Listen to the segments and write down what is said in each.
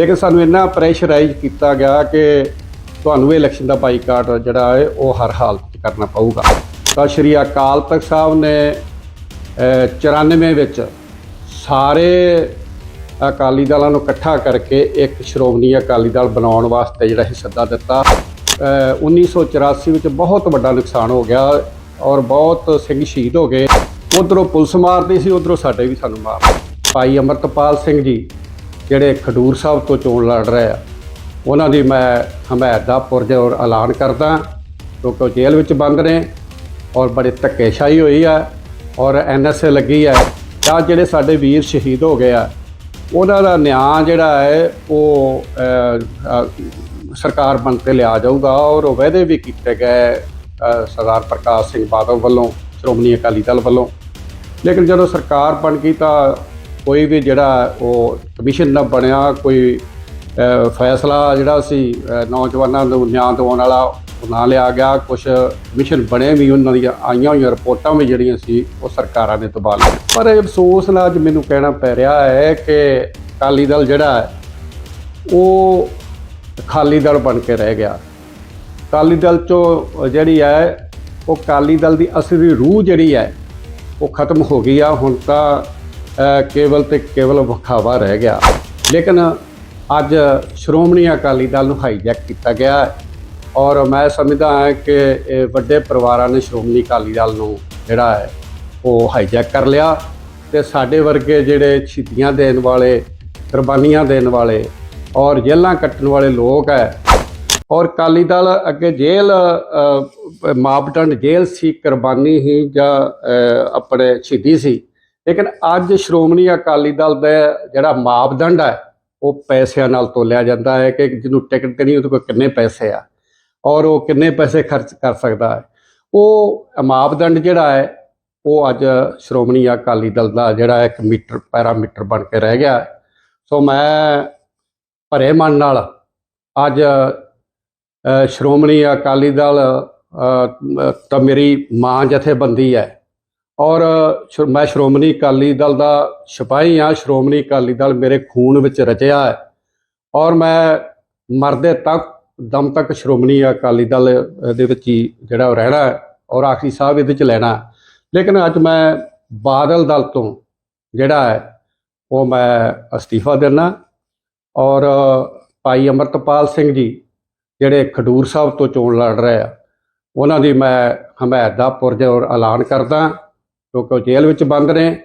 ਲੇਕਿਨ ਸਾਨੂੰ ਇੰਨਾ ਪ੍ਰੈਸ਼ਰਾਈਜ਼ ਕੀਤਾ ਗਿਆ ਕਿ ਤੁਹਾਨੂੰ ਇਹ ਇਲੈਕਸ਼ਨ ਦਾ ਬਾਈਕਾਟ ਜਿਹੜਾ ਹੈ ਉਹ ਹਰ ਹਾਲਤ 'ਚ ਕਰਨਾ ਪਊਗਾ। ਤਾਂ ਸ਼੍ਰੀ ਅਕਾਲ ਤਖਤ ਸਾਹਿਬ ਨੇ ਅਹ, 94 ਵਿੱਚ ਸਾਰੇ ਅਕਾਲੀ ਦਲਾਂ ਨੂੰ ਇਕੱਠਾ ਕਰਕੇ ਇੱਕ ਸ਼੍ਰੋਮਣੀ ਅਕਾਲੀ ਦਲ ਬਣਾਉਣ ਵਾਸਤੇ ਜਿਹੜਾ ਇਹ ਸੱਦਾ ਦਿੱਤਾ। ਅਹ 1984 ਵਿੱਚ ਬਹੁਤ ਵੱਡਾ ਨੁਕਸਾਨ ਹੋ ਗਿਆ ਔਰ ਬਹੁਤ ਸਿੰਘ ਸ਼ਹੀਦ ਹੋ ਗਏ। ਉਧਰੋਂ ਪੁਲਿਸ ਮਾਰਦੀ ਸੀ ਉਧਰੋਂ ਸਾਡੇ ਵੀ ਸਾਨੂੰ ਮਾਰ। ਭਾਈ ਅਮਰਤਪਾਲ ਸਿੰਘ ਜੀ ਜਿਹੜੇ ਖਡੂਰ ਸਾਹਿਬ ਤੋਂ ਚੋਣ ਲੜ ਰਹੇ ਆ, ਉਹਨਾਂ ਦੀ ਮੈਂ ਹਮਾਇਤ ਦਾ ਪੁਰਜੋਰ ਐਲਾਨ ਕਰਦਾ ਕਿਉਂਕਿ ਉਹ ਜੇਲ੍ਹ ਵਿੱਚ ਬੰਦ ਨੇ ਔਰ ਬੜੇ ਧੱਕੇਸ਼ਾਹੀ ਹੋਈ ਆ ਔਰ ਐਨਐਸਏ ਲੱਗੀ ਆ। ਤਾਂ ਜਿਹੜੇ ਸਾਡੇ ਵੀਰ ਸ਼ਹੀਦ ਹੋ ਗਏ ਆ, ਉਹਨਾਂ ਦਾ ਨਿਆਂ ਜਿਹੜਾ ਹੈ, ਉਹ ਸਰਕਾਰ ਬਣ ਕੇ ਲਿਆ ਜਾਊਗਾ ਔਰ ਉਹ ਵਾਅਦੇ ਵੀ ਕੀਤੇ ਗਏ ਸਰਦਾਰ ਪ੍ਰਕਾਸ਼ ਸਿੰਘ ਬਾਦਲ ਵੱਲੋਂ, ਸ਼੍ਰੋਮਣੀ ਅਕਾਲੀ ਦਲ ਵੱਲੋਂ। ਲੇਕਿਨ ਜਦੋਂ ਸਰਕਾਰ ਬਣ ਗਈ ਤਾਂ ਕੋਈ ਵੀ ਜਿਹੜਾ ਉਹ ਕਮਿਸ਼ਨ ਨਾ ਬਣਿਆ, ਕੋਈ ਫੈਸਲਾ ਜਿਹੜਾ ਸੀ ਨੌਜਵਾਨਾਂ ਨੂੰ ਨਿਆਂ ਦਿਵਾਉਣ ਵਾਲਾ ਉਹ ਨਾ ਲਿਆ ਗਿਆ। ਕੁਝ ਕਮਿਸ਼ਨ ਬਣੇ ਵੀ, ਉਹਨਾਂ ਦੀਆਂ ਆਈਆਂ ਹੋਈਆਂ ਰਿਪੋਰਟਾਂ ਵੀ ਜਿਹੜੀਆਂ ਸੀ, ਉਹ ਸਰਕਾਰਾਂ ਨੇ ਦਬਾ ਲਈਆਂ। ਪਰ ਇਹ ਅਫਸੋਸ ਨਾਲ ਅੱਜ ਮੈਨੂੰ ਕਹਿਣਾ ਪੈ ਰਿਹਾ ਹੈ ਕਿ ਅਕਾਲੀ ਦਲ ਜਿਹੜਾ ਹੈ, ਉਹ ਖਾਲੀ ਦਲ ਬਣ ਕੇ ਰਹਿ ਗਿਆ। ਅਕਾਲੀ ਦਲ ਚੋਂ ਜਿਹੜੀ ਹੈ, ਉਹ ਅਕਾਲੀ ਦਲ ਦੀ ਅਸਲੀ ਰੂਹ ਜਿਹੜੀ ਹੈ, ਉਹ ਖਤਮ ਹੋ ਗਈ ਆ। ਹੁਣ ਤਾਂ ਕੇਵਲ ਤੇ ਕੇਵਲ ਵਿਖਾਵਾ ਰਹਿ ਗਿਆ। ਲੇਕਿਨ ਅੱਜ ਸ਼੍ਰੋਮਣੀ ਅਕਾਲੀ ਦਲ ਨੂੰ ਹਾਈਜੈਕ ਕੀਤਾ ਗਿਆ ਹੈ ਔਰ ਮੈਂ ਸਮਝਦਾ ਹਾਂ ਕਿ ਇਹ ਵੱਡੇ ਪਰਿਵਾਰਾਂ ਨੇ ਸ਼੍ਰੋਮਣੀ ਅਕਾਲੀ ਦਲ ਨੂੰ ਜਿਹੜਾ ਹੈ ਉਹ ਹਾਈਜੈਕ ਕਰ ਲਿਆ ਤੇ ਸਾਡੇ ਵਰਗੇ ਜਿਹੜੇ ਸ਼ਹੀਦੀਆਂ ਦੇਣ ਵਾਲੇ ਕੁਰਬਾਨੀਆਂ ਦੇਣ ਵਾਲੇ ਔਰ ਜੇਲ੍ਹਾਂ ਕੱਟਣ ਵਾਲੇ ਲੋਕ ਹੈ ਔਰ ਅਕਾਲੀ ਦਲ ਅੱਗੇ ਜੇਲ੍ਹ ਅ, ਮਾਪਦੰਡ ਜੇਲ੍ਹ ਸੀ ਕੁਰਬਾਨੀ ਹੀ ਜਾਂ ਆਪਣੇ ਸ਼ਹੀਦੀ ਸੀ। ਲੇਕਿਨ ਅੱਜ ਸ਼੍ਰੋਮਣੀ ਅਕਾਲੀ ਦਲ ਦਾ ਜਿਹੜਾ ਮਾਪਦੰਡ ਹੈ, ਉਹ ਪੈਸਿਆਂ ਨਾਲ ਤੋਲਿਆ ਜਾਂਦਾ ਹੈ ਕਿ ਜਿਹਨੂੰ ਟਿਕਟ ਦੇਣੀ ਉਹਦੇ ਕੋਲ ਕਿੰਨੇ ਪੈਸੇ ਆ ਔਰ ਉਹ ਕਿੰਨੇ ਪੈਸੇ ਖਰਚ ਕਰ ਸਕਦਾ ਹੈ। ਉਹ ਮਾਪਦੰਡ ਜਿਹੜਾ ਹੈ, ਉਹ ਅੱਜ ਸ਼੍ਰੋਮਣੀ ਅਕਾਲੀ ਦਲ ਦਾ ਜਿਹੜਾ ਇੱਕ ਮੀਟਰ, ਪੈਰਾਮੀਟਰ ਬਣ ਕੇ ਰਹਿ ਗਿਆ ਸੋ ਮੈਂ ਭਰੇ ਮਨ ਨਾਲ ਅੱਜ ਸ਼੍ਰੋਮਣੀ ਅਕਾਲੀ ਦਲ ਤਾਂ ਮੇਰੀ ਮਾਂ ਜਥੇਬੰਦੀ ਹੈ। ਔਰ ਸ਼੍ਰੋ- ਮੈਂ ਸ਼੍ਰੋਮਣੀ ਅਕਾਲੀ ਦਲ ਦਾ ਸਿਪਾਹੀ ਹਾਂ ਸ਼੍ਰੋਮਣੀ ਅਕਾਲੀ ਦਲ ਮੇਰੇ ਖੂਨ ਵਿੱਚ ਰਚਿਆ ਹੈ। ਔਰ ਮੈਂ ਮਰਦੇ ਤੱਕ ਦਮ ਤੱਕ ਸ਼੍ਰੋਮਣੀ ਅਕਾਲੀ ਦਲ ਅ, ਦੇ ਵਿੱਚ ਹੀ ਜਿਹੜਾ ਉਹ ਰਹਿਣਾ ਔਰ ਆਖਰੀ ਸਾਹਿਬ ਇਹਦੇ ਚ ਲੈਣਾ ਲੇਕਿਨ ਅੱਜ ਮੈਂ ਬਾਦਲ ਦਲ ਤੋਂ ਜਿਹੜਾ ਹੈ ਉਹ ਮੈਂ ਅਸਤੀਫਾ ਦੇਣਾ ਔਰ ਭਾਈ ਅਮਰਤਪਾਲ ਸਿੰਘ ਜੀ ਜਿਹੜੇ ਖਡੂਰ ਸਾਹਿਬ ਤੋਂ ਚੋਣ ਲੜ ਰਹੇ ਆ ਉਹਨਾਂ ਦੀ ਮੈਂ ਹਮਾਇਤ ਦਾ ਪੁਰਜ ਔਰ ਐਲਾਨ ਕਰਦਾ ਕਿਉਂਕਿ ਉਹ ਜੇਲ੍ਹ ਵਿੱਚ ਬੰਦ ਨੇ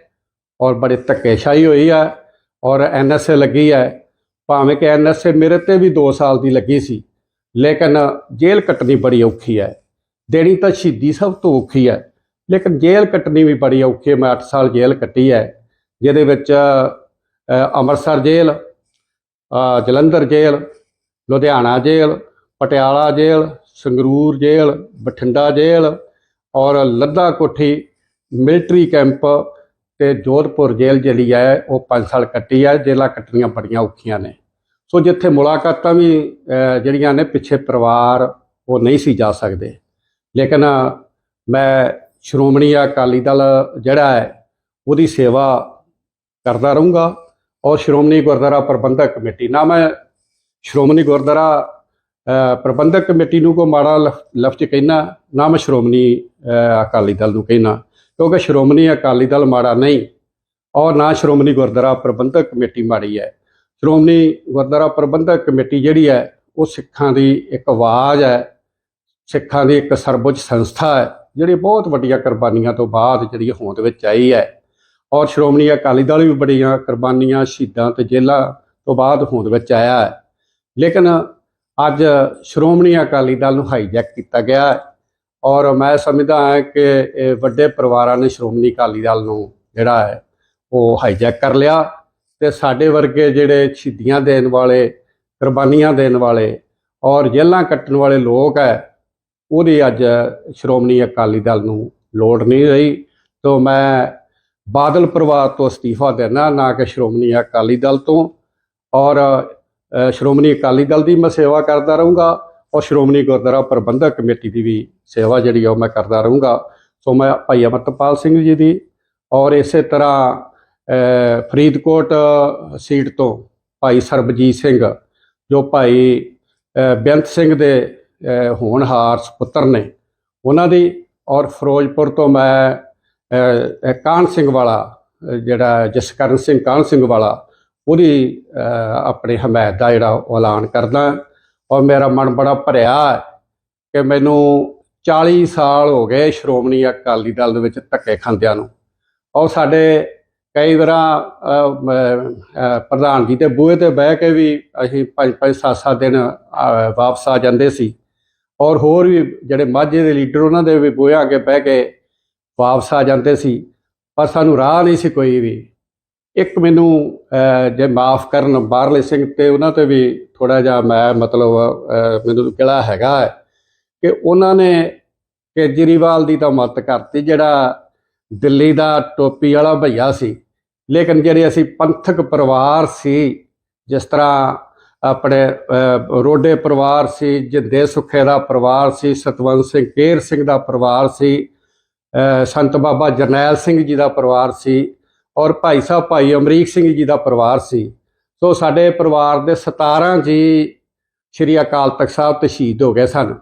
ਔਰ ਬੜੇ ਧੱਕੇਸ਼ਾਹੀ ਹੋਈ ਆ ਔਰ ਐਨਐਸਏ ਲੱਗੀ ਹੈ। ਭਾਵੇਂ ਕਿ ਐਨਐਸਏ ਮੇਰੇ ਤੇ ਵੀ 2 ਸਾਲ ਦੀ ਲੱਗੀ ਸੀ, ਲੇਕਿਨ ਜੇਲ੍ਹ ਕੱਟਣੀ ਬੜੀ ਔਖੀ ਹੈ। ਦੇਣੀ ਤਾਂ ਸ਼ਹੀਦੀ ਸਭ ਤੋਂ ਔਖੀ ਹੈ, ਲੇਕਿਨ ਜੇਲ੍ਹ ਕੱਟਣੀ ਵੀ ਬੜੀ ਔਖੀ ਹੈ। ਮੈਂ 8 ਸਾਲ ਜੇਲ੍ਹ ਕੱਟੀ ਹੈ, ਜਿਹਦੇ ਵਿੱਚ ਅੰਮ੍ਰਿਤਸਰ ਜੇਲ੍ਹ ਜਲੰਧਰ ਜੇਲ੍ਹ, ਲੁਧਿਆਣਾ ਜੇਲ੍ਹ, ਪਟਿਆਲਾ ਜੇਲ੍ਹ, ਸੰਗਰੂਰ ਜੇਲ੍ਹ, ਬਠਿੰਡਾ ਜੇਲ੍ਹ ਔਰ ਲੱਦਾ ਕੋਠੀ ਮਿਲਟਰੀ ਕੈਂਪ ਤੇ ਜੋਧਪੁਰ ਜੇਲ੍ਹ ਜਿਹੜੀ ਹੈ, ਉਹ 5 ਸਾਲ ਕੱਟੀ ਹੈ, ਜੇਲ੍ਹਾਂ ਕੱਟਣੀਆਂ ਬੜੀਆਂ ਔਖੀਆਂ ਨੇ। ਸੋ ਜਿੱਥੇ ਮੁਲਾਕਾਤਾਂ ਵੀ ਜਿਹੜੀਆਂ ਨੇ ਪਿੱਛੇ ਪਰਿਵਾਰ, ਉਹ ਨਹੀਂ ਸੀ ਜਾ ਸਕਦੇ। ਲੇਕਿਨ ਮੈਂ ਸ਼੍ਰੋਮਣੀ ਅਕਾਲੀ ਦਲ ਜਿਹੜਾ ਹੈ, ਉਹਦੀ ਸੇਵਾ ਕਰਦਾ ਰਹੂੰਗਾ ਔਰ ਸ਼੍ਰੋਮਣੀ ਗੁਰਦੁਆਰਾ ਪ੍ਰਬੰਧਕ ਕਮੇਟੀ, ਨਾ ਮੈਂ ਸ਼੍ਰੋਮਣੀ ਗੁਰਦੁਆਰਾ ਪ੍ਰਬੰਧਕ ਕਮੇਟੀ ਨੂੰ ਕੋ ਮਾੜਾ ਲਫ- ਲਫ਼ਜ਼ ਕਹਿਣਾ ਨਾ ਮੈਂ ਸ਼੍ਰੋਮਣੀ ਅਕਾਲੀ ਦਲ ਨੂੰ ਕਹਿਣਾ ਕਿਉਂਕਿ ਸ਼੍ਰੋਮਣੀ ਅਕਾਲੀ ਦਲ ਮਾੜਾ ਨਹੀਂ ਔਰ ਨਾ ਸ਼੍ਰੋਮਣੀ ਗੁਰਦੁਆਰਾ ਪ੍ਰਬੰਧਕ ਕਮੇਟੀ ਮਾੜੀ ਹੈ। ਸ਼੍ਰੋਮਣੀ ਗੁਰਦੁਆਰਾ ਪ੍ਰਬੰਧਕ ਕਮੇਟੀ ਜਿਹੜੀ ਹੈ, ਉਹ ਸਿੱਖਾਂ ਦੀ ਇੱਕ ਆਵਾਜ਼ ਹੈ, ਸਿੱਖਾਂ ਦੀ ਇੱਕ ਸਰਬਉੱਚ ਸੰਸਥਾ ਹੈ, ਜਿਹੜੀ ਬਹੁਤ ਵੱਡੀਆਂ ਕੁਰਬਾਨੀਆਂ ਤੋਂ ਬਾਅਦ ਜਿਹੜੀ ਹੋਂਦ ਵਿੱਚ ਆਈ ਹੈ। ਔਰ ਸ਼੍ਰੋਮਣੀ ਅਕਾਲੀ ਦਲ ਵੀ ਬੜੀਆਂ ਕੁਰਬਾਨੀਆਂ ਸ਼ਹੀਦਾਂ ਤੇ ਜੇਲ੍ਹਾਂ ਤੋਂ ਬਾਅਦ ਹੋਂਦ ਵਿੱਚ ਆਇਆ ਹੈ। ਲੇਕਿਨ ਅੱਜ ਸ਼੍ਰੋਮਣੀ ਅਕਾਲੀ ਦਲ ਨੂੰ ਹਾਈਜੈਕ ਕੀਤਾ ਗਿਆ ਹੈ। ਔਰ ਮੈਂ ਸਮਝਦਾ ਹਾਂ ਕਿ ਵੱਡੇ ਪਰਿਵਾਰਾਂ ਨੇ ਸ਼੍ਰੋਮਣੀ ਅਕਾਲੀ ਦਲ ਨੂੰ ਜਿਹੜਾ ਹੈ, ਉਹ ਹਾਈਜੈਕ ਕਰ ਲਿਆ ਤੇ ਸਾਡੇ ਵਰਗੇ ਜਿਹੜੇ ਸ਼ਹੀਦੀਆਂ ਦੇਣ ਵਾਲੇ, ਕੁਰਬਾਨੀਆਂ ਦੇਣ ਵਾਲੇ ਔਰ ਜੇਲ੍ਹਾਂ ਕੱਟਣ ਵਾਲੇ ਲੋਕ ਹੈ, ਉਹਦੀ ਅੱਜ ਸ਼੍ਰੋਮਣੀ ਅਕਾਲੀ ਦਲ ਨੂੰ ਲੋੜ ਨਹੀਂ ਰਹੀ। ਤੋਂ ਮੈਂ ਬਾਦਲ ਪਰਿਵਾਰ ਤੋਂ ਅਸਤੀਫਾ ਦੇਣਾ ਨਾ ਕਿ ਸ਼੍ਰੋਮਣੀ ਅਕਾਲੀ ਦਲ ਤੋਂ ਔਰ ਸ਼੍ਰੋਮਣੀ ਅਕਾਲੀ ਦਲ ਦੀ ਮੈਂ ਸੇਵਾ ਕਰਦਾ ਰਹੂੰਗਾ। ਔਰ ਸ਼੍ਰੋਮਣੀ ਗੁਰਦੁਆਰਾ ਪ੍ਰਬੰਧਕ ਕਮੇਟੀ ਦੀ ਵੀ ਸੇਵਾ ਜਿਹੜੀ ਆ ਉਹ ਮੈਂ ਕਰਦਾ ਰਹੂੰਗਾ। ਸੋ ਮੈਂ ਭਾਈ ਅਮਰਤਪਾਲ ਸਿੰਘ ਜੀ ਦੀ ਔਰ ਇਸੇ ਤਰ੍ਹਾਂ ਫਰੀਦਕੋਟ ਸੀਟ ਤੋਂ ਭਾਈ ਸਰਬਜੀਤ ਸਿੰਘ ਜੋ ਭਾਈ ਬੇਅੰਤ ਸਿੰਘ ਦੇ ਹੋਣਹਾਰ ਸੁਪੁੱਤਰ ਨੇ ਉਹਨਾਂ ਦੀ ਔਰ ਫਿਰੋਜ਼ਪੁਰ ਤੋਂ ਮੈਂ ਅ, ਕਾਹਨ ਸਿੰਘ ਵਾਲਾ ਜਿਹੜਾ ਜਸਕਰਨ ਸਿੰਘ ਕਾਹਨ ਸਿੰਘ ਵਾਲਾ ਉਹਦੀ ਆਪਣੇ ਹਮਾਇਤ ਦਾ ਜਿਹੜਾ ਉਹ ਐਲਾਨ ਕਰਦਾ। ਔਰ ਮੇਰਾ ਮਨ ਬੜਾ ਭਰਿਆ ਕਿ ਮੈਨੂੰ 40 ਸਾਲ ਹੋ ਗਏ ਸ਼੍ਰੋਮਣੀ ਅਕਾਲੀ ਦਲ ਦੇ ਵਿੱਚ ਧੱਕੇ ਖਾਂਦਿਆਂ ਨੂੰ। ਔਰ ਸਾਡੇ ਕਈ ਵਾਰਾਂ ਪ੍ਰਧਾਨ ਜੀ ਦੇ ਬੂਹੇ ਤੇ ਬਹਿ ਕੇ ਵੀ ਅਸੀਂ ਪੰਜ ਪੰਜ, ਸੱਤ ਸੱਤ ਦਿਨ ਵਾਪਸ ਆ ਜਾਂਦੇ ਸੀ। ਔਰ ਹੋਰ ਵੀ ਜਿਹੜੇ ਮਾਝੇ ਦੇ ਲੀਡਰ ਉਹਨਾਂ ਦੇ ਵੀ ਬੂਹਿਆਂ ਅੱਗੇ ਬਹਿ ਕੇ ਵਾਪਸ ਆ ਜਾਂਦੇ ਸੀ। ਪਰ ਸਾਨੂੰ ਰਾਹ ਨਹੀਂ ਸੀ ਕੋਈ ਵੀ। ਇੱਕ ਮੈਨੂੰ ਜੇ ਮਾਫ ਕਰਨ ਬਾਹਰਲੇ ਸਿੰਘ ਤੇ ਉਹਨਾਂ ਤੇ ਵੀ ਥੋੜਾ ਜਿਹਾ ਮੈਂ ਮਤਲਬ ਮੈਨੂੰ ਕਿਹੜਾ ਹੈਗਾ ਕਿ ਉਹਨਾਂ ਨੇ ਕੇਜਰੀਵਾਲ ਦੀ ਤਾਂ ਮਦਦ ਕਰਤੀ, ਜਿਹੜਾ ਦਿੱਲੀ ਦਾ ਟੋਪੀ ਵਾਲਾ ਭਈਆ ਸੀ। ਲੇਕਿਨ ਜਿਹੜੇ ਅਸੀਂ ਪੰਥਕ ਪਰਿਵਾਰ ਸੀ, ਜਿਸ ਤਰ੍ਹਾਂ ਆਪਣੇ ਰੋਡੇ ਪਰਿਵਾਰ ਸੀ, ਜਿੰਦੇ ਸੁਖੇ ਦਾ ਪਰਿਵਾਰ ਸੀ, ਸਤਵੰਤ ਸਿੰਘ, ਕੇਰ ਸਿੰਘ ਦਾ ਪਰਿਵਾਰ ਸੀ ਸੰਤ ਬਾਬਾ ਜਰਨੈਲ ਸਿੰਘ ਜੀ ਦਾ ਪਰਿਵਾਰ ਸੀ ਔਰ ਭਾਈ ਸਾਹਿਬ, ਭਾਈ ਅਮਰੀਕ ਸਿੰਘ ਜੀ ਦਾ ਪਰਿਵਾਰ ਸੀ। ਸੋ ਸਾਡੇ ਪਰਿਵਾਰ ਦੇ 17 ਜੀ ਸ਼੍ਰੀ ਅਕਾਲ ਤਖਤ ਸਾਹਿਬ ਤੇ ਸ਼ਹੀਦ ਹੋ ਗਏ ਸਨ।